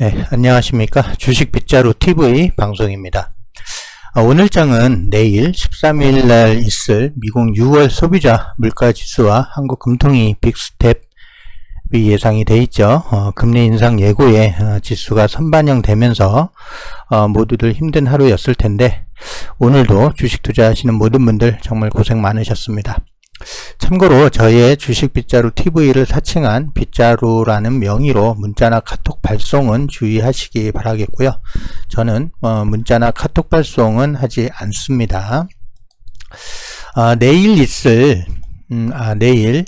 네, 안녕하십니까. 주식 빗자루 TV 방송입니다. 아, 오늘 장은 내일 13일 날 있을 미국 6월 소비자 물가 지수와 한국 금통위 빅스텝이 예상이 돼 있죠. 어, 금리 인상 예고에 어, 지수가 선반영되면서 어, 모두들 힘든 하루였을 텐데 오늘도 주식 투자하시는 모든 분들 정말 고생 많으셨습니다. 참고로 저의 주식 빗자루 TV를 사칭한 빗자루라는 명의로 문자나 카톡 발송은 주의하시기 바라겠고요. 저는 어, 문자나 카톡 발송은 하지 않습니다. 아, 내일 있을 음, 아, 내일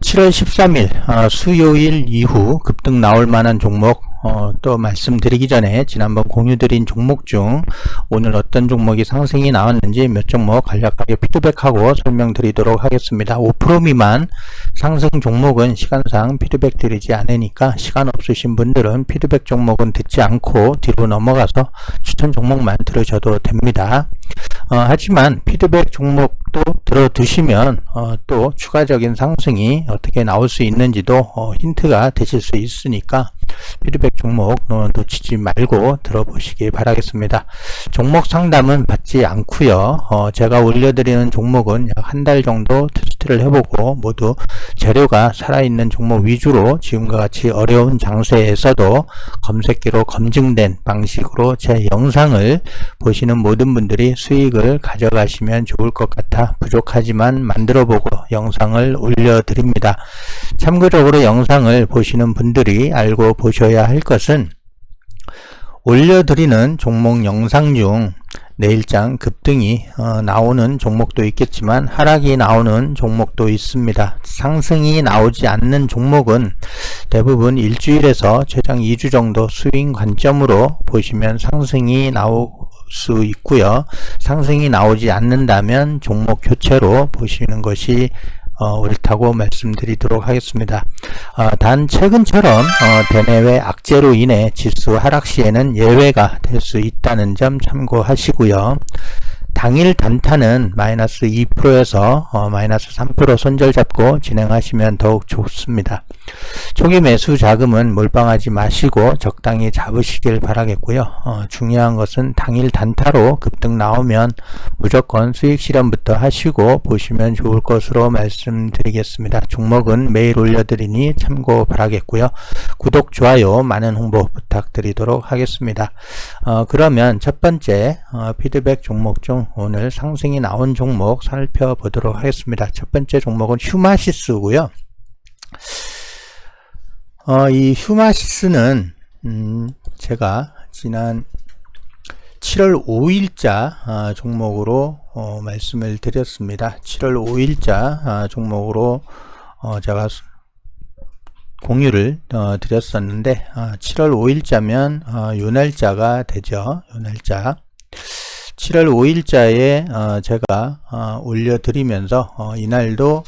7월 13일 어, 수요일 이후 급등 나올 만한 종목 어, 또 말씀드리기 전에 지난번 공유드린 종목 중 오늘 어떤 종목이 상승이 나왔는지 몇 종목 간략하게 피드백하고 설명드리도록 하겠습니다. 5% 미만 상승 종목은 시간상 피드백 드리지 않으니까 시간 없으신 분들은 피드백 종목은 듣지 않고 뒤로 넘어가서 추천 종목만 들으셔도 됩니다. 어, 하지만 피드백 종목도 들어두시면 어, 또 추가적인 상승이 어떻게 나올 수 있는지도 어, 힌트가 되실 수 있으니까 피드백 종목 놓치지 말고 들어보시기 바라겠습니다. 종목 상담은 받지 않고요. 어, 제가 올려드리는 종목은 약 한 달 정도 테스트를 해보고 모두 재료가 살아있는 종목 위주로 지금과 같이 어려운 장세에서도 검색기로 검증된 방식으로 제 영상을 보시는 모든 분들이 수익을 가져가시면 좋을 것 같아 부족하지만 만들어보고 영상을 올려드립니다. 참고적으로 영상을 보시는 분들이 알고 보셔야 할 것은 올려드리는 종목 영상 중 내일장 급등이 어, 나오는 종목도 있겠지만 하락이 나오는 종목도 있습니다. 상승이 나오지 않는 종목은 대부분 일주일에서 최장 2주 정도 스윙 관점으로 보시면 상승이 나올 수 있고요. 상승이 나오지 않는다면 종목 교체로 보시는 것이 어, 옳다고 말씀드리도록 하겠습니다. 어, 단 최근처럼 어, 대내외 악재로 인해 지수 하락 시에는 예외가 될 수 있다는 점 참고하시고요. 당일 단타는 마이너스 2%에서 어, 마이너스 3% 손절 잡고 진행하시면 더욱 좋습니다. 초기 매수 자금은 몰빵하지 마시고 적당히 잡으시길 바라겠고요. 어, 중요한 것은 당일 단타로 급등 나오면 무조건 수익 실현부터 하시고 보시면 좋을 것으로 말씀드리겠습니다. 종목은 매일 올려드리니 참고 바라겠고요. 구독, 좋아요, 많은 홍보 부탁드리도록 하겠습니다. 어, 그러면 첫 번째 어, 피드백 종목 중 오늘 상승이 나온 종목 살펴보도록 하겠습니다. 첫 번째 종목은 휴마시스고요. 어, 이 휴마시스는 음, 제가 지난 7월 5일자 어, 종목으로 어, 말씀을 드렸습니다. 7월 5일자 어, 종목으로 어, 제가 공유를 어, 드렸었는데 7월 5일자면 요 날짜가 되죠. 요 날짜 7월 5일자에 어, 제가 어, 올려드리면서 어, 이날도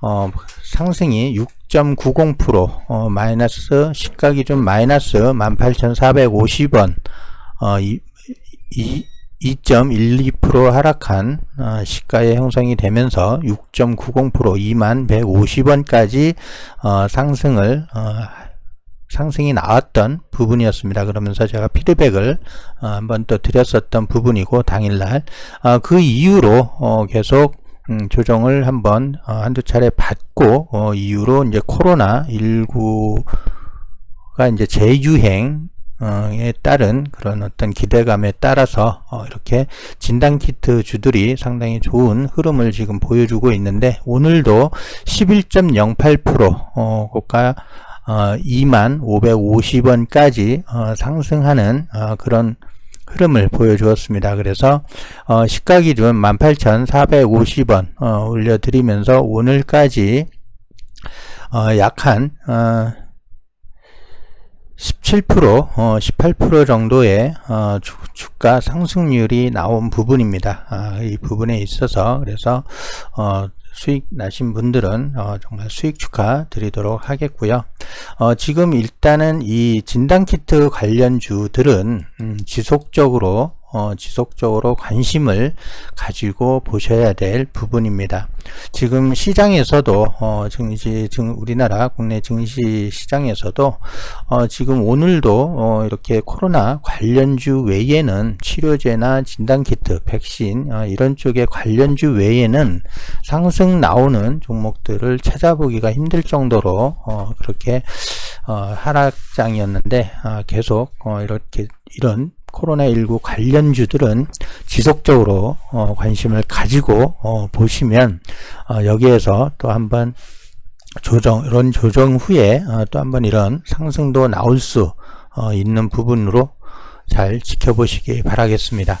어, 상승이 6.90% 어, 마이너스 시가 기준 마이너스 18,450원 어, 2.12% 하락한 어, 시가의 형성이 되면서 6.90% 21,150원까지 어, 상승을 어, 상승이 나왔던 부분이었습니다. 그러면서 제가 피드백을 어, 한번 또 드렸었던 부분이고 당일날 어, 그 이후로 어, 계속 음, 조정을 한번 어, 한두 차례 받고 어, 이후로 이제 코로나 19가 이제 재유행 에 따른 그런 어떤 기대감에 따라서 어 이렇게 진단 키트 주들이 상당히 좋은 흐름을 지금 보여주고 있는데 오늘도 11.08%어 고가 어, 2만 550원까지 어, 상승하는 어, 그런 흐름을 보여주었습니다. 그래서 어, 시가 기준 18,450원 어, 올려드리면서 오늘까지 어, 약한 어, 17% 어, 18% 정도의 어, 주, 가 상승률이 나온 부분입니다. 아, 이 부분에 있어서 그래서 어, 수익 나신 분들은 어, 정말 수익 축하 드리도록 하겠고요. 어, 지금 일단은 이 진단키트 관련주들은 음, 지속적으로 어, 지속적으로 관심을 가지고 보셔야 될 부분입니다. 지금 시장에서도 어, 증시 증 우리나라 국내 증시 시장에서도 어, 지금 오늘도 어, 이렇게 코로나 관련주 외에는 치료제나 진단키트, 백신 어, 이런 쪽의 관련주 외에는 상승 나오는 종목들을 찾아보기가 힘들 정도로 어, 그렇게 어, 하락장이었는데 아, 계속 어, 이렇게 이런 코로나19 관련주들은 지속적으로 어, 관심을 가지고 어, 보시면 어, 여기에서 또 한번 조정 이런 조정 후에 어, 또 한번 이런 상승도 나올 수 어, 있는 부분으로 잘 지켜보시기 바라겠습니다.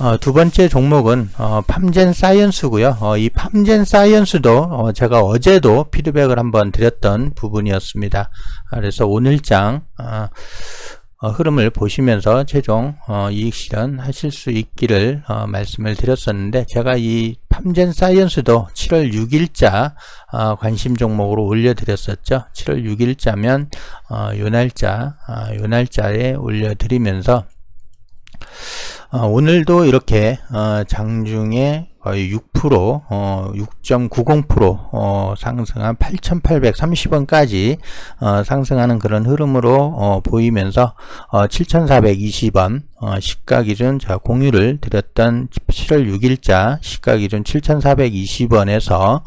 어, 두 번째 종목은 어, 팜젠 사이언스고요. 어, 이 팜젠 사이언스도 어, 제가 어제도 피드백을 한번 드렸던 부분이었습니다. 그래서 오늘장 어, 어, 흐름을 보시면서 최종 어, 이익 실현하실 수 있기를 어, 말씀을 드렸었는데 제가 이 팜젠 사이언스도 7월 6일자 어, 관심 종목으로 올려드렸었죠. 7월 6일자면 어, 요 날짜 어, 요 날짜에 올려드리면서 어, 오늘도 이렇게 어, 장중에 거의 6% 어, 6.90% 어, 상승한 8,830원까지 어, 상승하는 그런 흐름으로 어, 보이면서 어, 7,420원 어, 시가 기준 제가 공유를 드렸던 7월 6일자 시가 기준 7,420원에서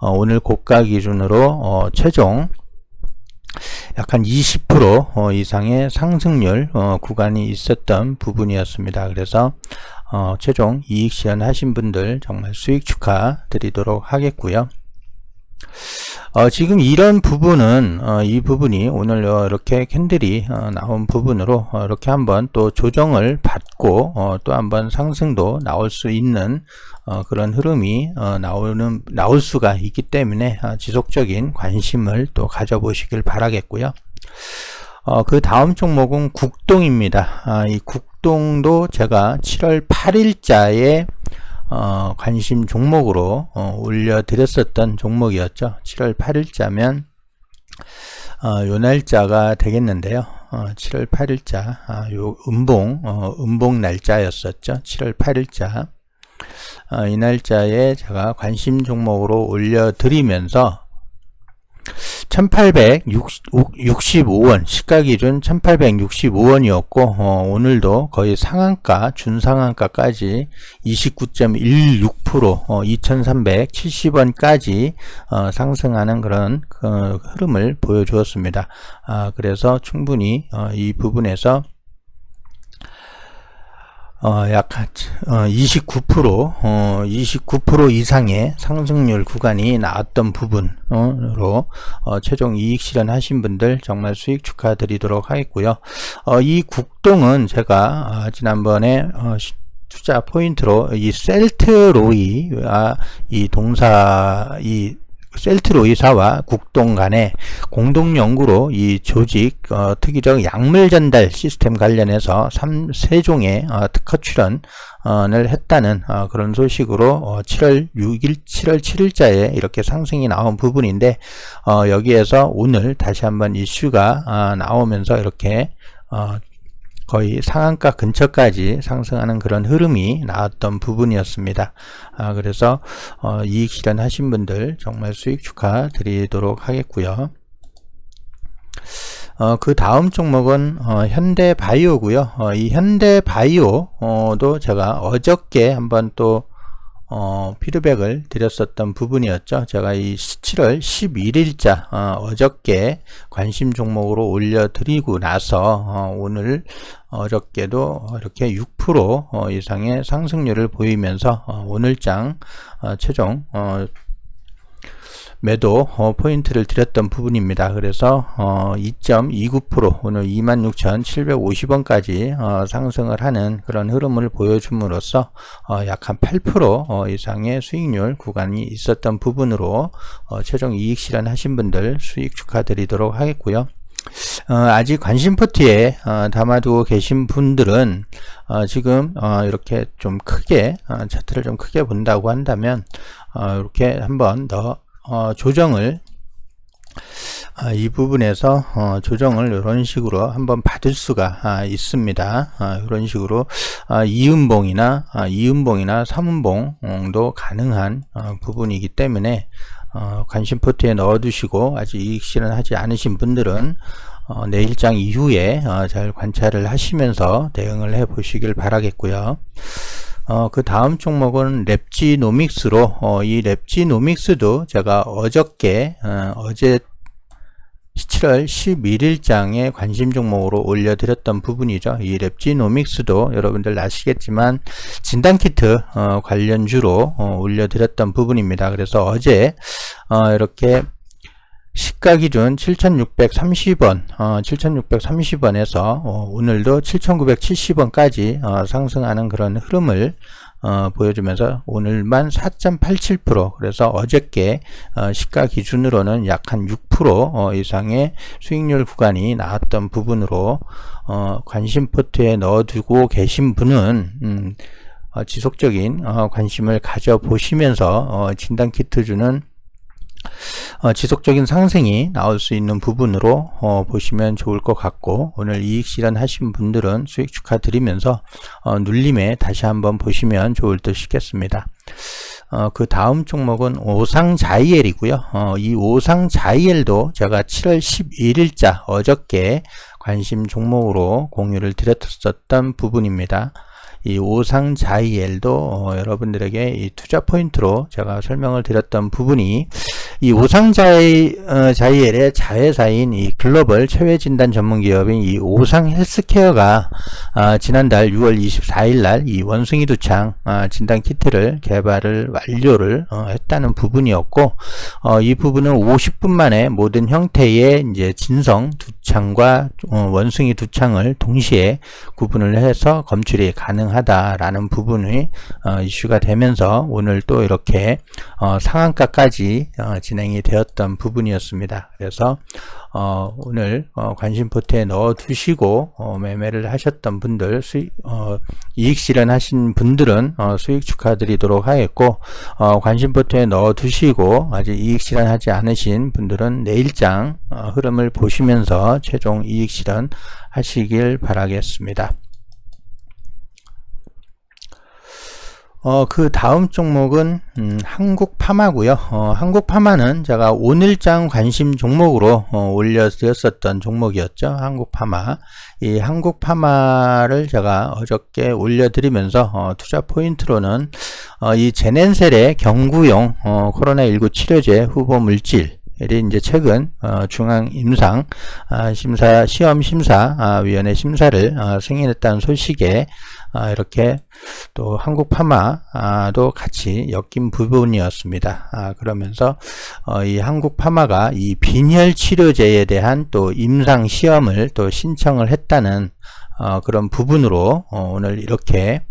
어, 오늘 고가 기준으로 어, 최종 약한 20% 어, 이상의 상승률 어, 구간이 있었던 부분이었습니다. 그래서 어, 최종 이익 실현하신 분들 정말 수익 축하드리도록 하겠고요. 어, 지금 이런 부분은 어, 이 부분이 오늘 어, 이렇게 캔들이 어, 나온 부분으로 어, 이렇게 한번 또 조정을 받고 어, 또 한번 상승도 나올 수 있는 어, 그런 흐름이 어, 나오는 나올 수가 있기 때문에 어, 지속적인 관심을 또 가져보시길 바라겠고요. 어, 그 다음 종목은 국동입니다. 아, 이 국동도 제가 7월 8일자에 어, 관심 종목으로 어, 올려드렸었던 종목이었죠. 7월 8일자면 어, 요 날짜가 되겠는데요. 어, 7월 8일자 아, 요 음봉 어, 음봉 날짜였었죠. 7월 8일자 어, 이 날짜에 제가 관심 종목으로 올려드리면서 1865원 시가 기준 1865원이었고 어, 오늘도 거의 상한가 준상한가까지 29.16% 어, 2370원까지 어, 상승하는 그런 그 흐름을 보여주었습니다. 아, 그래서 충분히 어, 이 부분에서 어, 약한 어, 29% 어, 29% 이상의 상승률 구간이 나왔던 부분으로 어, 최종 이익 실현하신 분들 정말 수익 축하드리도록 하겠고요. 어, 이 국동은 제가 어, 지난번에 어, 투자 포인트로 이 셀트로이 아, 이 동사 이 셀트로이사와 국동 간의 공동 연구로 이 조직 어, 특이적 약물 전달 시스템 관련해서 3, 세종의 어, 특허 출연을 했다는 어, 그런 소식으로 7월 6일, 7월 7일자에 이렇게 상승이 나온 부분인데 어, 여기에서 오늘 다시 한번 이슈가 어, 나오면서 이렇게 어, 거의 상한가 근처까지 상승하는 그런 흐름이 나왔던 부분이었습니다. 아, 그래서 어, 이익 실현하신 분들 정말 수익 축하드리도록 하겠고요. 어, 그 다음 종목은 어, 현대바이오고요. 어, 이 현대바이오도 제가 어저께 한번 또 어, 피드백을 드렸었던 부분이었죠. 제가 이 7월 11일자 어, 저께 관심 종목으로 올려드리고 나서 어, 오늘 어저께도 이렇게 6% 어, 이상의 상승률을 보이면서 어, 오늘장 어, 최종 매도 어, 포인트를 드렸던 부분입니다. 그래서 어, 2.29% 오늘 26,750원까지 어, 상승을 하는 그런 흐름을 보여줌으로써 어, 약 한 8% 어, 이상의 수익률 구간이 있었던 부분으로 어, 최종 이익 실현하신 분들 수익 축하드리도록 하겠고요. 어, 아직 관심 포트에 어, 담아두고 계신 분들은 어, 지금 어, 이렇게 좀 크게 어, 차트를 좀 크게 본다고 한다면 어, 이렇게 한번 더 어, 조정을 아, 이 부분에서 어, 조정을 이런 식으로 한번 받을 수가 아, 있습니다. 아, 이런 식으로 아, 이음봉이나 아, 이음봉이나 삼음봉도 가능한 어, 부분이기 때문에 어, 관심 포트에 넣어두시고 아직 이익 실현하지 않으신 분들은 어, 내일장 이후에 어, 잘 관찰을 하시면서 대응을 해 보시길 바라겠고요. 어, 그 다음 종목은 랩지노믹스로 어, 이 랩지노믹스도 제가 어저께 어, 어제 7월 11일장에 관심 종목으로 올려드렸던 부분이죠. 이 랩지노믹스도 여러분들 아시겠지만 진단키트 어, 관련주로 어, 올려드렸던 부분입니다. 그래서 어제 어, 이렇게 시가 기준 7,630원, 어, 7,630원에서 어, 오늘도 7,970원까지 어, 상승하는 그런 흐름을 어, 보여주면서 오늘만 4.87% 그래서 어저께 어, 시가 기준으로는 약 한 6% 어, 이상의 수익률 구간이 나왔던 부분으로 어, 관심 포트에 넣어두고 계신 분은 음, 어, 지속적인 어, 관심을 가져 보시면서 어, 진단 키트 주는 어, 지속적인 상승이 나올 수 있는 부분으로 어, 보시면 좋을 것 같고 오늘 이익 실현 하신 분들은 수익 축하드리면서 어, 눌림에 다시 한번 보시면 좋을 듯 싶겠습니다. 어, 그 다음 종목은 오상자이엘이고요. 어, 이 오상자이엘도 제가 7월 11일자 어저께 관심 종목으로 공유를 드렸었던 부분입니다. 이 오상 자이엘도 어, 여러분들에게 이 투자 포인트로 제가 설명을 드렸던 부분이 이 오상자이 어, 자이엘의 자회사인 이 글로벌 체외 진단 전문 기업인 이 오상 헬스케어가 아, 지난달 6월 24일 날 이 원숭이 두창 아, 진단 키트를 개발을 완료를 어, 했다는 부분이었고 어, 이 부분은 50분 만에 모든 형태의 이제 진성 두창과 어, 원숭이 두창을 동시에 구분을 해서 검출이 가능하다라는 부분이 어, 이슈가 되면서 오늘 또 이렇게 어, 상한가까지 어, 진행이 되었던 부분이었습니다. 그래서 어, 오늘 어, 관심 포트에 넣어 두시고 어, 매매를 하셨던 분들 수익 어, 이익 실현하신 분들은 어, 수익 축하드리도록 하겠고 어, 관심 포트에 넣어 두시고 아직 이익 실현하지 않으신 분들은 내일장 어, 흐름을 보시면서 최종 이익 실현 하시길 바라겠습니다. 어, 그 다음 종목은 음, 한국 파마고요. 어, 한국 파마는 제가 오늘장 관심 종목으로 어, 올려드렸었던 종목이었죠. 한국 파마. 이 한국 파마를 제가 어저께 올려드리면서 어, 투자 포인트로는 어, 이 제넨셀의 경구용 어, 코로나19 치료제 후보 물질 이 이제 최근 어, 중앙 임상 아, 심사 시험 심사 아, 위원회 심사를 아, 승인했다는 소식에 아, 이렇게 또 한국 파마도 같이 엮인 부분이었습니다. 아, 그러면서 어, 이 한국 파마가 이 빈혈 치료제에 대한 또 임상 시험을 또 신청을 했다는 어, 그런 부분으로 어, 오늘 이렇게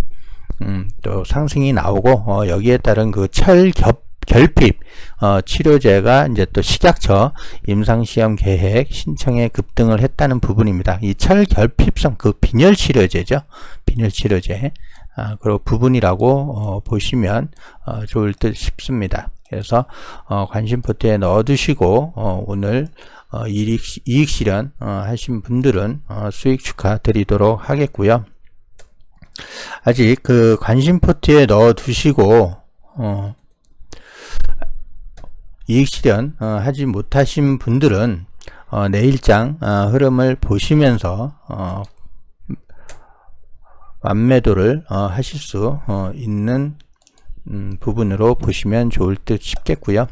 음, 또 상승이 나오고 어, 여기에 따른 그 철겹 결핍 어, 치료제가 이제 또 식약처 임상시험 계획 신청에 급등을 했다는 부분입니다. 이 철결핍성 그 빈혈 치료제죠. 빈혈 치료제 아, 그리고 부분이라고 어, 보시면 어, 좋을 듯 싶습니다. 그래서 어, 관심 포트에 넣어두시고 어, 오늘 어, 이익, 이익 실현 어, 하신 분들은 어, 수익 축하드리도록 하겠고요. 아직 그 관심 포트에 넣어두시고 어, 이익 실현 어, 하지 못하신 분들은 어, 내일장 어, 흐름을 보시면서 어, 완매도를 어, 하실 수 어, 있는 음, 부분으로 보시면 좋을 듯 싶겠고요.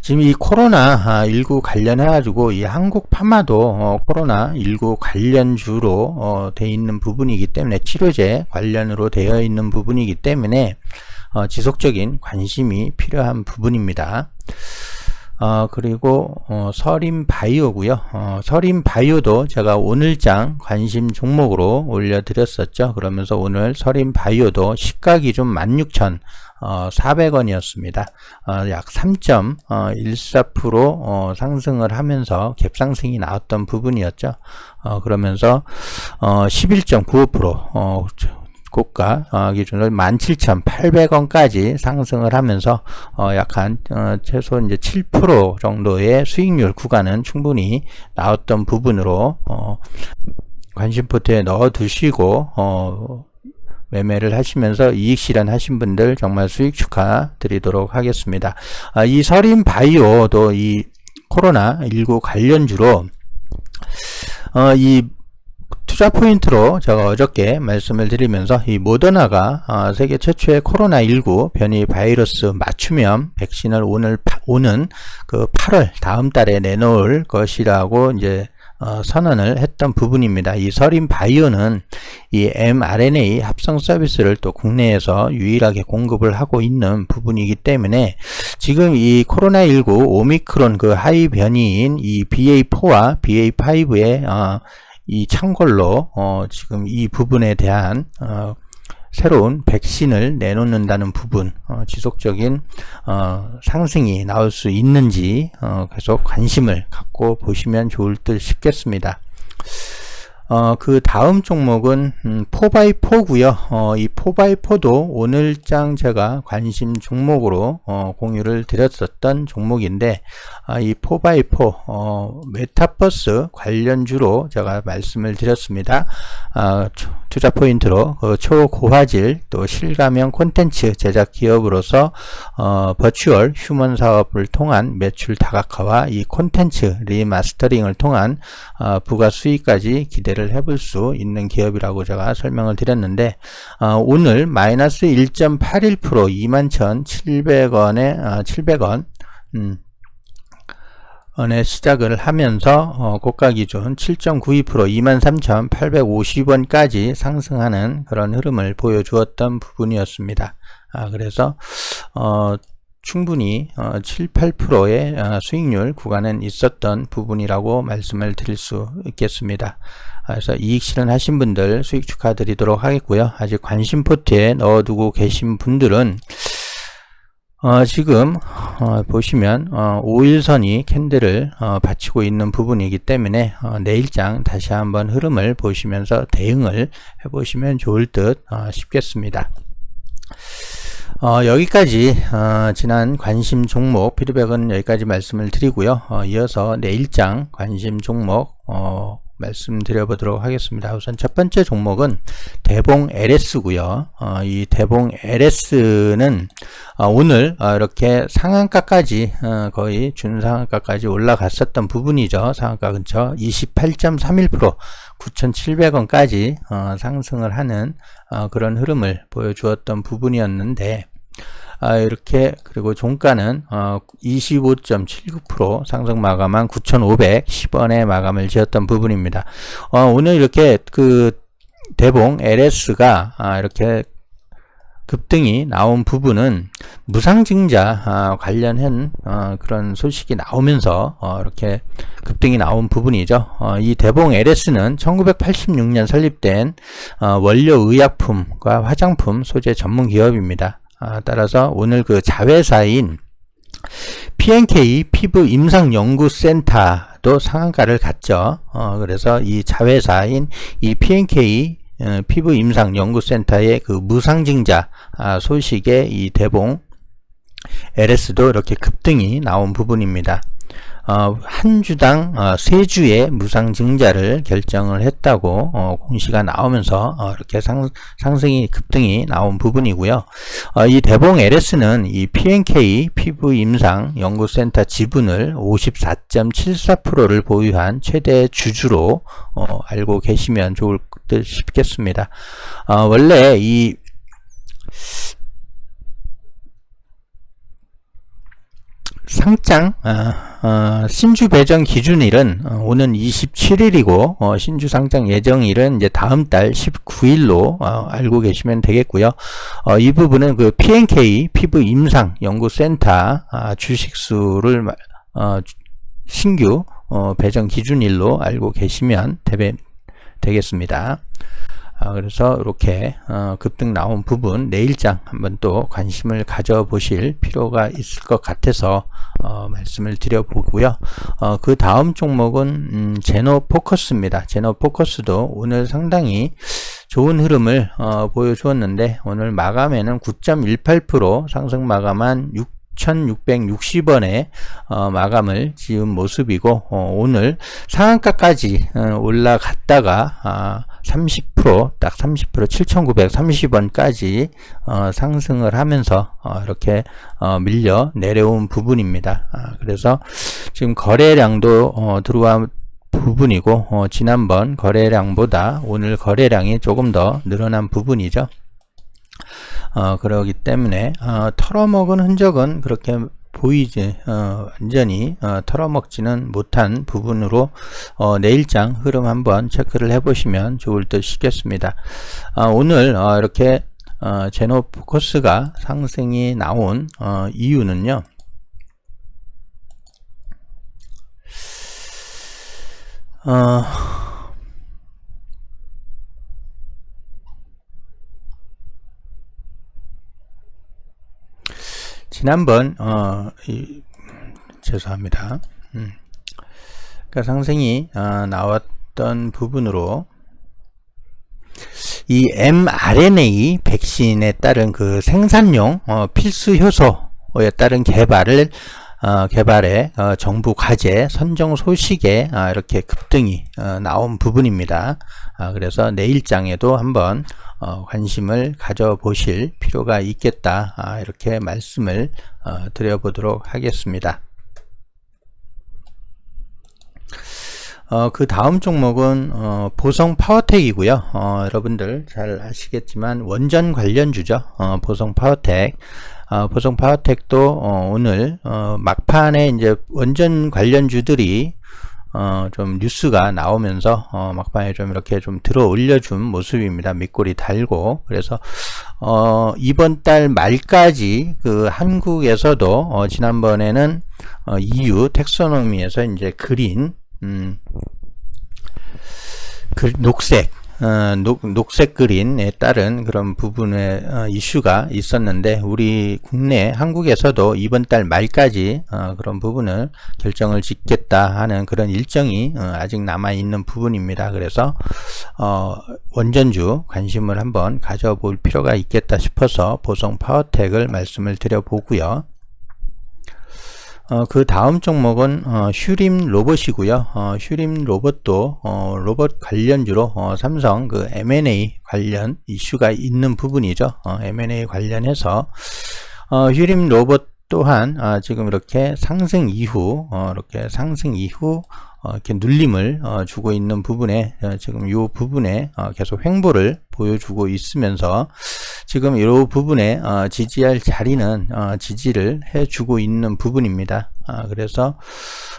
지금 이 코로나 19 관련해 가지고 이 한국 파마도 어, 코로나 19 관련주로 어, 되어 있는 부분이기 때문에 치료제 관련으로 되어 있는 부분이기 때문에 어, 지속적인 관심이 필요한 부분입니다. 어, 그리고 어, 서림 바이오고요. 어, 서림 바이오도 제가 오늘장 관심 종목으로 올려드렸었죠. 그러면서 오늘 서림 바이오도 시가 기준 16,000 어, 400원이었습니다. 어, 약 3.14% 어, 상승을 하면서 갭상승이 나왔던 부분이었죠. 어, 그러면서 어, 11.95% 어, 고가 어, 기준으로 17,800원까지 상승을 하면서 어, 약한 어, 최소 이제 7% 정도의 수익률 구간은 충분히 나왔던 부분으로 어, 관심 포트에 넣어 두시고 어, 매매를 하시면서 이익 실현하신 분들 정말 수익 축하드리도록 하겠습니다. 아, 이 서린 바이오도 이 코로나 19 관련주로 어, 이 투자 포인트로 제가 어저께 말씀을 드리면서 이 모더나가 어, 세계 최초의 코로나19 변이 바이러스 맞춤형 백신을 오늘 파, 오는 그 8월 다음 달에 내놓을 것이라고 이제 어, 선언을 했던 부분입니다. 이 서린 바이오는 이 mRNA 합성 서비스를 또 국내에서 유일하게 공급을 하고 있는 부분이기 때문에 지금 이 코로나19 오미크론 그 하이 변이인 이 BA4와 BA5의 어, 이 창궐로 어, 지금 이 부분에 대한 어, 새로운 백신을 내놓는다는 부분 어, 지속적인 어, 상승이 나올 수 있는지 어, 계속 관심을 갖고 보시면 좋을 듯 싶겠습니다. 어, 그 다음 종목은 음, 4x4고요. 어, 이 4x4도 오늘장 제가 관심 종목으로 어, 공유를 드렸었던 종목인데 아, 이 4x4 어, 메타버스 관련주로 제가 말씀을 드렸습니다. 아, 투자 포인트로 그 초고화질 또 실감형 콘텐츠 제작 기업으로서 어, 버추얼 휴먼 사업을 통한 매출 다각화와 이 콘텐츠 리마스터링을 통한 어, 부가 수익까지 기대 를 해볼 수 있는 기업이라고 제가 설명을 드렸는데 어, 오늘 마이너스 1.81% 21,700원에 어, 700원 음, 시작을 하면서 어, 고가 기준 7.92% 23,850원까지 상승하는 그런 흐름을 보여주었던 부분이었습니다. 아, 그래서 어, 충분히 어, 7, 8%의 어, 수익률 구간은 있었던 부분이라고 말씀을 드릴 수 있겠습니다. 그래서 이익 실현하신 분들 수익 축하드리도록 하겠고요. 아직 관심 포트에 넣어두고 계신 분들은 어, 지금 어, 보시면 어, 5일선이 캔들을 어, 받치고 있는 부분이기 때문에 어, 내일장 다시 한번 흐름을 보시면서 대응을 해보시면 좋을 듯 어, 싶겠습니다. 어, 여기까지 어, 지난 관심 종목 피드백은 여기까지 말씀을 드리고요. 어, 이어서 내일장 관심 종목 어, 말씀드려 보도록 하겠습니다. 우선 첫 번째 종목은 대봉 LS고요. 어, 이 대봉 LS는 어, 오늘 어, 이렇게 상한가까지 어, 거의 준상한가까지 올라갔었던 부분이죠. 상한가 근처 28.31% 9,700원까지 어, 상승을 하는 어, 그런 흐름을 보여주었던 부분이었는데 아, 이렇게 그리고 종가는 어, 25.79% 상승 마감한 9,510원에 마감을 지었던 부분입니다. 어, 오늘 이렇게 그 대봉 LS가 아, 이렇게 급등이 나온 부분은 무상증자 아, 관련한 어, 그런 소식이 나오면서 어, 이렇게 급등이 나온 부분이죠. 어, 이 대봉 LS는 1986년 설립된 어, 원료 의약품과 화장품 소재 전문 기업입니다. 아, 따라서 오늘 그 자회사인 PNK 피부 임상 연구센터도 상한가를 갔죠. 어, 그래서 이 자회사인 이 PNK 어, 피부 임상 연구센터의 그 무상증자 아, 소식에 이 대봉 LS도 이렇게 급등이 나온 부분입니다. 어, 한 주당 어, 세 주의 무상 증자를 결정을 했다고 어, 공시가 나오면서 어, 이렇게 상, 상승이 급등이 나온 부분이고요. 어, 이 대봉 LS는 이 PNK 피부 임상 연구센터 지분을 54.74%를 보유한 최대 주주로 어, 알고 계시면 좋을 듯 싶겠습니다. 원래 이 상장 어, 어, 신주 배정 기준일은 어, 오는 27일이고 어, 신주 상장 예정일은 이제 다음 달 19일로 어, 알고 계시면 되겠고요. 어, 이 부분은 그 PNK 피부 임상 연구센터 아, 주식수를 신규 배정 기준일로 알고 계시면 되겠습니다. 아, 그래서 이렇게 어, 급등 나온 부분 내일장 한번 또 관심을 가져보실 필요가 있을 것 같아서 어, 말씀을 드려보고요. 어, 그 다음 종목은 음, 제노 포커스입니다. 제노 포커스도 오늘 상당히 좋은 흐름을 어, 보여주었는데 오늘 마감에는 9.18% 상승 마감한 6,660원에 어, 마감을 지은 모습이고 어, 오늘 상한가까지 어, 올라갔다가 아, 30%딱 30% 7,930원까지 어, 상승을 하면서 어, 이렇게 어, 밀려 내려온 부분입니다. 아, 그래서 지금 거래량도 어, 들어와 부분이고 어, 지난번 거래량보다 오늘 거래량이 조금 더 늘어난 부분이죠. 어, 그러기 때문에 어, 털어먹은 흔적은 그렇게 보이지 어, 완전히 어, 털어먹지는 못한 부분으로 어, 내일장 흐름 한번 체크를 해보시면 좋을 듯 싶겠습니다. 어, 오늘 어, 이렇게 어, 제노포커스가 상승이 나온 어, 이유는요. 어, 지난번 어, 이, 죄송합니다. 음. 그러니까 상승이 어, 나왔던 부분으로 이 mRNA 백신에 따른 그 생산용 어, 필수 효소에 따른 개발을 어, 개발에 어, 정부 과제 선정 소식에 어, 이렇게 급등이 어, 나온 부분입니다. 아, 그래서 내일장에도 한번 어, 관심을 가져보실 필요가 있겠다 아, 이렇게 말씀을 어, 드려보도록 하겠습니다. 어, 그 다음 종목은 어, 보성 파워텍이고요. 어, 여러분들 잘 아시겠지만 원전 관련주죠. 어, 보성 파워텍. 어, 보성 파워텍도 어, 오늘 어, 막판에 이제 원전 관련주들이 어, 좀 뉴스가 나오면서 어, 막판에 좀 이렇게 좀 들어 올려준 모습입니다. 밑골이 달고 그래서 어, 이번 달 말까지 그 한국에서도 어, 지난번에는 어, EU 텍소노미에서 이제 그린 음, 그 녹색 어, 녹, 녹색 그린에 따른 그런 부분의 어, 이슈가 있었는데 우리 국내 한국에서도 이번 달 말까지 어, 그런 부분을 결정을 짓겠다 하는 그런 일정이 어, 아직 남아 있는 부분입니다. 그래서 어, 원전주 관심을 한번 가져볼 필요가 있겠다 싶어서 보성 파워텍을 말씀을 드려보고요. 어, 그 다음 종목은 어, 슈림 로봇이고요. 어, 슈림 로봇도 어, 로봇 관련주로 어, 삼성 그 M&A 관련 이슈가 있는 부분이죠. 어, M&A 관련해서 어, 슈림 로봇 또한 아, 지금 이렇게 상승 이후 어, 이렇게 상승 이후 어, 이렇게 눌림을 어, 주고 있는 부분에 어, 지금 이 부분에 어, 계속 횡보를 보여주고 있으면서 지금 이 부분에 어, 지지할 자리는 어, 지지를 해주고 있는 부분입니다. 아, 그래서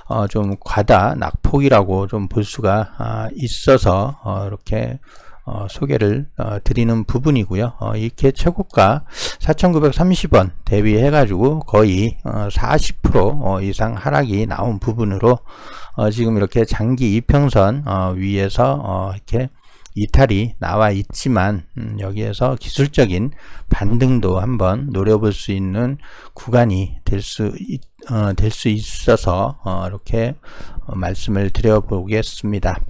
어, 좀 과다 낙폭이라고 좀 볼 수가 아, 있어서 어, 이렇게 어, 소개를 어, 드리는 부분이고요. 어, 이렇게 최고가 4,930원 대비해 가지고 거의 40% 어, 이상 하락이 나온 부분으로 어, 지금 이렇게 장기 이평선 어, 위에서 이렇게 이탈이 나와 있지만 음, 여기에서 기술적인 반등도 한번 노려볼 수 있는 구간이 될수될수 있어서 이렇게 말씀을 드려보겠습니다.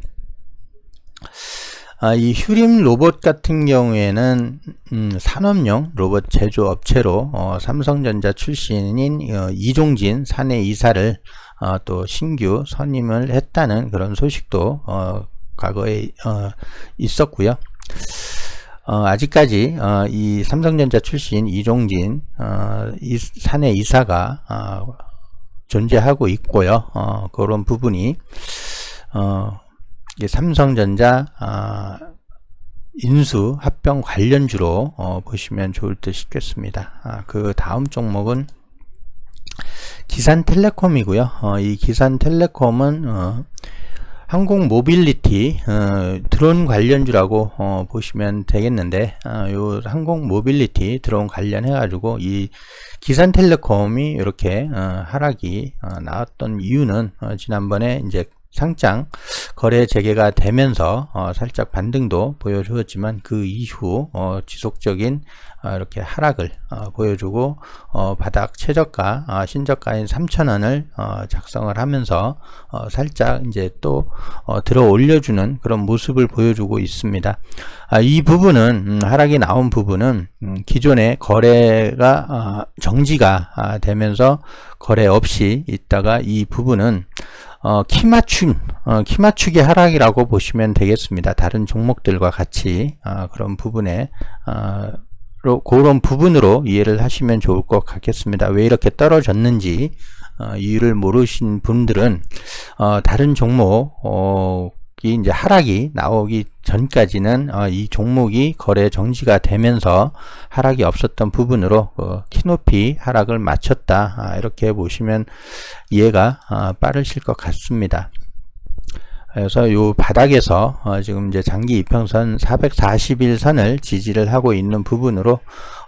아, 이 휴림 로봇 같은 경우에는 음, 산업용 로봇 제조 업체로 어, 삼성전자 출신인 어, 이종진 사내 이사를 어, 또 신규 선임을 했다는 그런 소식도 어, 과거에 어, 있었고요. 어, 아직까지 어, 이 삼성전자 출신 이종진 어, 이 사내 이사가 어, 존재하고 있고요. 어, 그런 부분이 어, 삼성전자 아, 인수 합병 관련주로 어, 보시면 좋을 듯 싶겠습니다. 아, 그 다음 종목은 기산텔레콤이고요. 어, 이 기산텔레콤은 어, 항공 모빌리티 어, 드론 관련주라고 어, 보시면 되겠는데 어, 요 항공 모빌리티 드론 관련해 가지고 이 기산텔레콤이 이렇게 어, 하락이 어, 나왔던 이유는 어, 지난번에 이제 상장 거래 재개가 되면서 어, 살짝 반등도 보여주었지만 그 이후 어, 지속적인 어, 이렇게 하락을 어, 보여주고 어, 바닥 최저가 어, 신저가인 3,000원을 어, 작성을 하면서 어, 살짝 이제 또 어, 들어 올려주는 그런 모습을 보여주고 있습니다. 아, 이 부분은 음, 하락이 나온 부분은 음, 기존의 거래가 아, 정지가 아, 되면서 거래 없이 있다가 이 부분은 어, 키맞춤, 어, 키맞추기 하락이라고 보시면 되겠습니다. 다른 종목들과 같이 어, 그런 부분에 어, 로, 그런 부분으로 이해를 하시면 좋을 것 같겠습니다. 왜 이렇게 떨어졌는지 어, 이유를 모르신 분들은 어, 다른 종목 어, 이 이제 하락이 나오기 전까지는 어, 이 종목이 거래 정지가 되면서 하락이 없었던 부분으로 어, 키높이 하락을 마쳤다 아, 이렇게 보시면 이해가 어, 빠르실 것 같습니다. 그래서 요 바닥에서 어, 지금 이제 장기 이평선 441선을 지지를 하고 있는 부분으로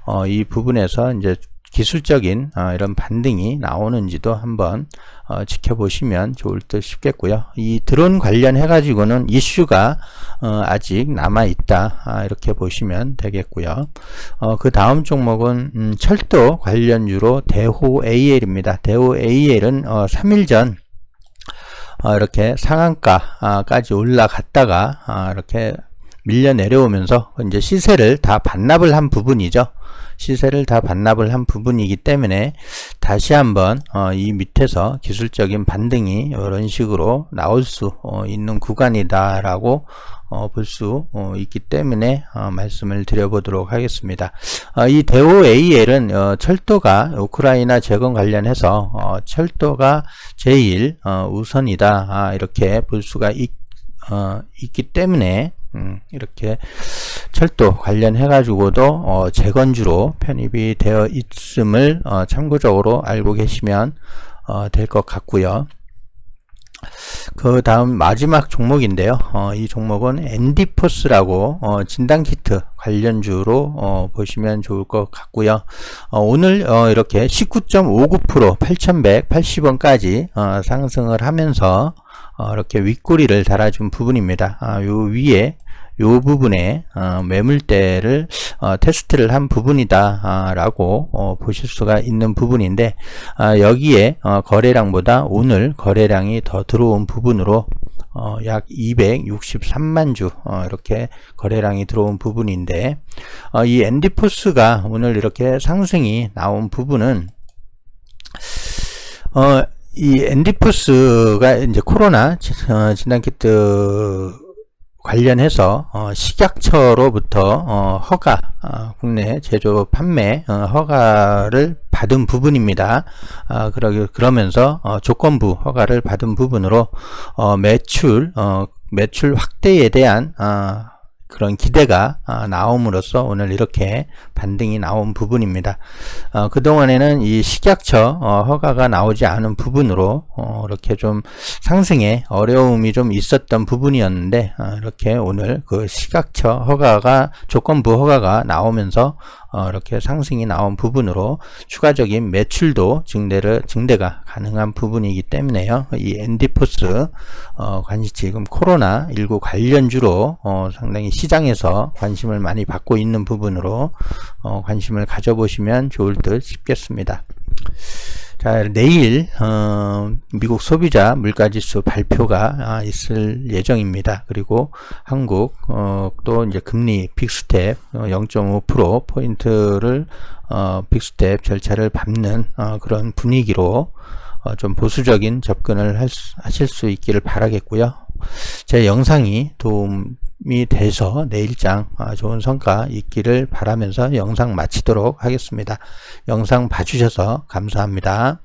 어, 이 부분에서 이제 기술적인 어, 이런 반등이 나오는지도 한번 어, 지켜보시면 좋을 듯 싶겠고요. 이 드론 관련해 가지고는 이슈가 어, 아직 남아 있다 아, 이렇게 보시면 되겠고요. 어, 그 다음 종목은 음, 철도 관련주로 대호 AL입니다. 대호 AL은 3일 전 어, 이렇게 상한가까지 올라갔다가 아, 이렇게 밀려 내려오면서 이제 시세를 다 반납을 한 부분이죠. 시세를 다 반납을 한 부분이기 때문에 다시 한번 어, 이 밑에서 기술적인 반등이 이런 식으로 나올 수 어, 있는 구간이다라고 어, 볼수 어, 있기 때문에 어, 말씀을 드려보도록 하겠습니다. 어, 이 대우 AL은 어, 철도가 우크라이나 재건 관련해서 어, 철도가 제일 어, 우선이다 아, 이렇게 볼 수가 있, 어, 있기 때문에 음, 이렇게 철도 관련해 가지고도 어, 재건주로 편입이 되어 있음을 어, 참고적으로 알고 계시면 어, 될 것 같고요. 그 다음 마지막 종목인데요. 어, 이 종목은 엔디포스라고 어, 진단키트 관련주로 어, 보시면 좋을 것 같고요. 어, 오늘 어, 이렇게 19.59% 8,180원까지 어, 상승을 하면서 어, 이렇게 윗꼬리를 달아준 부분입니다. 아, 요 위에 요 부분에 어, 매물대를 어, 테스트를 한 부분이다 아, 라고 어, 보실 수가 있는 부분인데 아, 여기에 어, 거래량보다 오늘 거래량이 더 들어온 부분으로 어, 약 263만 주 어, 이렇게 거래량이 들어온 부분인데 어, 이 엔디포스가 오늘 이렇게 상승이 나온 부분은 어, 이 엔디푸스가 이제 코로나 어, 진단 키트 관련해서 어, 식약처로부터 어, 허가 어, 국내 제조 판매 어, 허가를 받은 부분입니다. 아, 그러, 그러면서 어, 조건부 허가를 받은 부분으로 어, 매출 매출 확대에 대한 그런 기대가 아, 나옴으로써 오늘 이렇게 반등이 나온 부분입니다. 어, 그동안에는 이 식약처 어, 허가가 나오지 않은 부분으로 어, 이렇게 좀 상승에 어려움이 좀 있었던 부분이었는데 이렇게 오늘 그 식약처 허가가 조건부 허가가 나오면서 이렇게 상승이 나온 부분으로 추가적인 매출도 증대를 증대가 가능한 부분이기 때문에요. 이 엔디포스 관시 지금 코로나 19 관련주로 상당히 시장에서 관심을 많이 받고 있는 부분으로 어, 관심을 가져보시면 좋을 듯 싶겠습니다. 자, 내일 어, 미국 소비자 물가지수 발표가 아, 있을 예정입니다. 그리고 한국 어, 또 이제 금리 빅스텝 어, 0.5% 포인트를 어, 빅스텝 절차를 밟는 어, 그런 분위기로 어, 좀 보수적인 접근을 수, 하실 수 있기를 바라겠고요. 제 영상이 도움 이 돼서 내일장 아, 좋은 성과 있기를 바라면서 영상 마치도록 하겠습니다. 영상 봐주셔서 감사합니다.